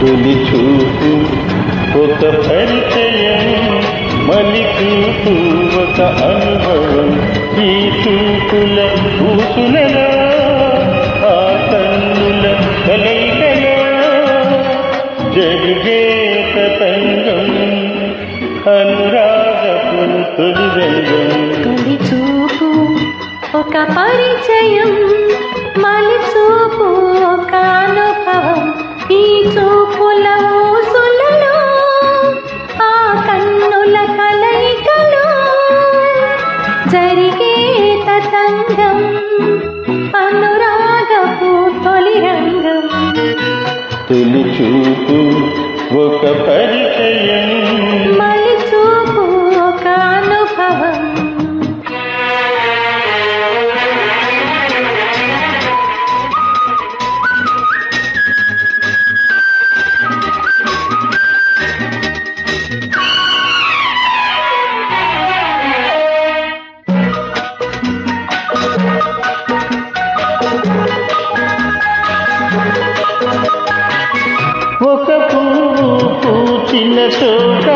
తొలి చూపు కొత్త పరిచయం మలి చూపు ఒక అనుభవం ఈ చూపుల ఊసులలో ఆ కన్నుల కలయికలో. జరిగే ప్రతంగం అనురాగపు తొలి రంగం తొలి చూపు ఒక పరిచయం జరిగే తతంగం అనురాగపు తొలి రంగం. తొలి చూపు ఒక పరిచయం. పూచిన చోట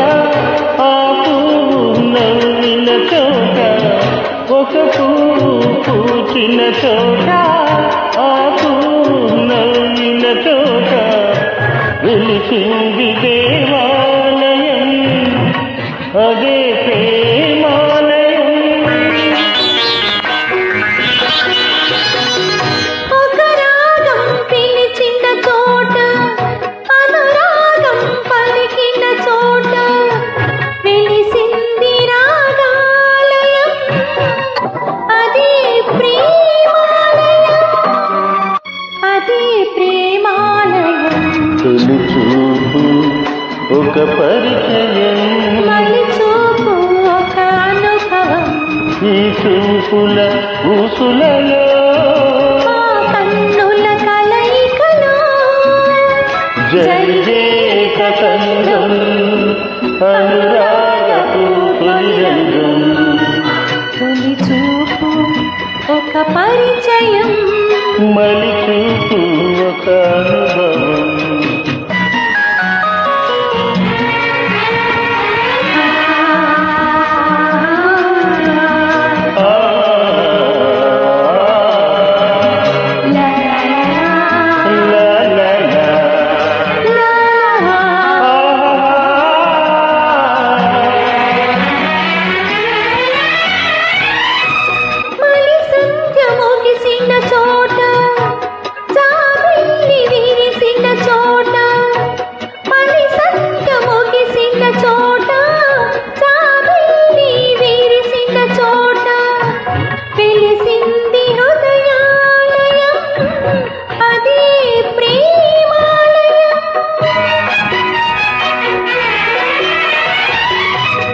ఆ పువ్వు నవ్విన చోట ఒక పువ్వు పూచిన చోట ఆ పువ్వు నవ్విన చోట వెలిసింది దేవా. ఒక పరిచయం. ఈ చూపుల ఊసులలో ఆ కన్నుల కలయికలో జరిగే కతంగం అనురాగపు తొలిరంగం తొలి చూపు ఒక పరిచయం. మలి చూపు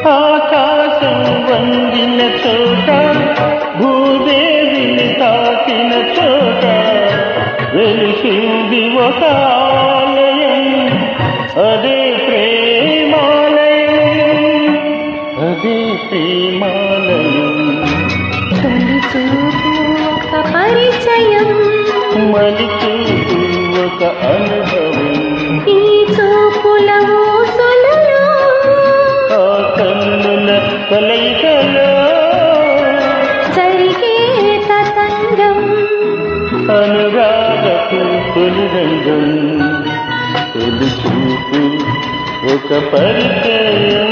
ఆకాశం వండిన చోట భూదేవిని తాకిన చోట వెలిసింది ఒక ఆలయం. అదే ప్రేమాలయం. అదే ప్రేమాలయం. తొలి చూపు ఒక పరిచయం. మలి చూపు ఒక అనుభవం. రంగం. అనురాగపు తొలి రంగం తొలి చూపు ఒక పరిచయం.